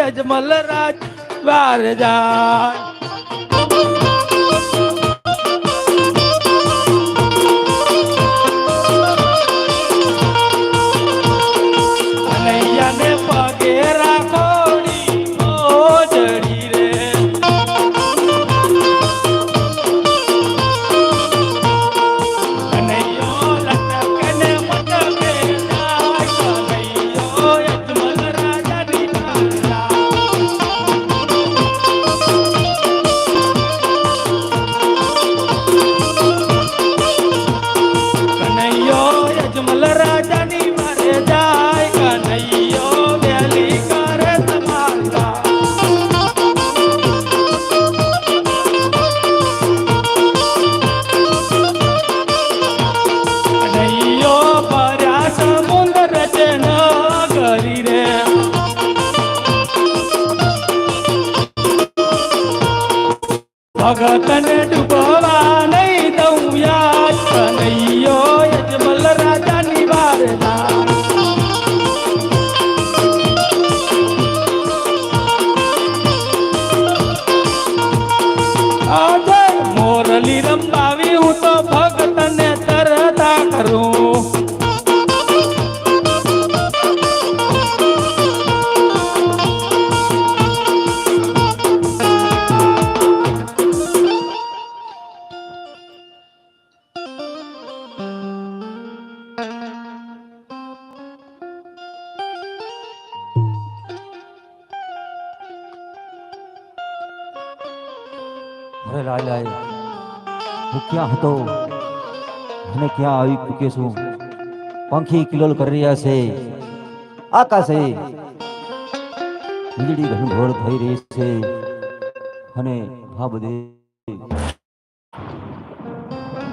यज मल्लराज वार जाय పగ తనెడు బా અરે લાય લાય, હું ક્યાં હતો? અને ક્યાં આવી ચૂકે છું? પંખી કિલોલ કરી રહ્યા છે. આકાશે વીજળી ઘનઘોર થઈ રહી છે. અને આ બધે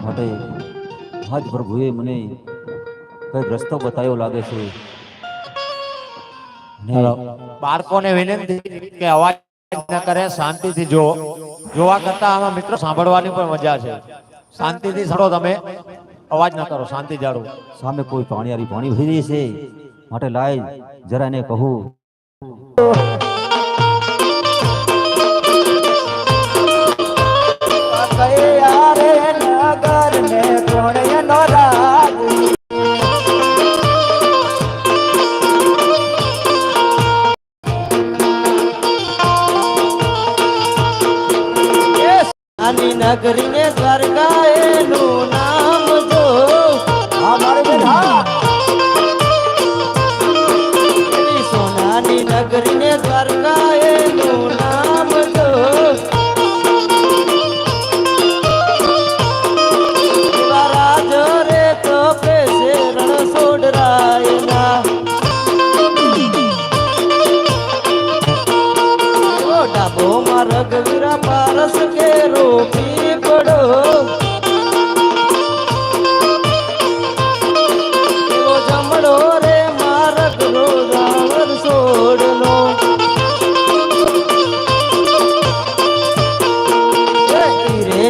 માટે આજ પ્રભુએ મને કંઈક રસ્તો બતાવ્યો લાગે છે? બાળકોને વિનંતી કે અવાજ ન કરે, શાંતિથી જોવા કરતા આમાં મિત્રો સાંભળવાની પણ મજા છે. શાંતિથી સડો તમે. અવાજ ન કરો, શાંતિ જાળવો. સામે કોઈ પાણી વહી રહી છે. માટે લાય, જરા એને કહું. આની નગરી ને દ્વારકા એનું નામ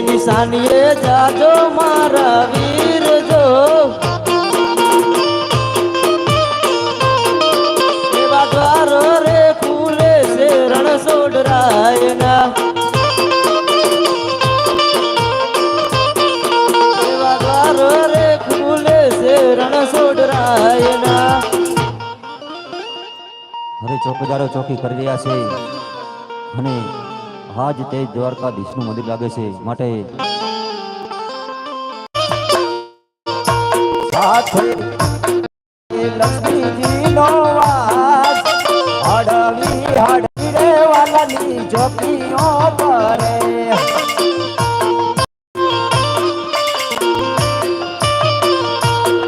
નિશાનીએ જાજો મારા વીર જો એવા રે ફૂલે છે, રણ સોડરાયના. રે ફૂલે છે, રણ સોડરાયના. ચોકી કરી રહ્યા છે. અને આજ તે દ્વારકાધીશનું મંદિર લાગે છે માટે લક્ષ્મીજી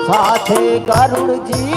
સાથે ગરુડજી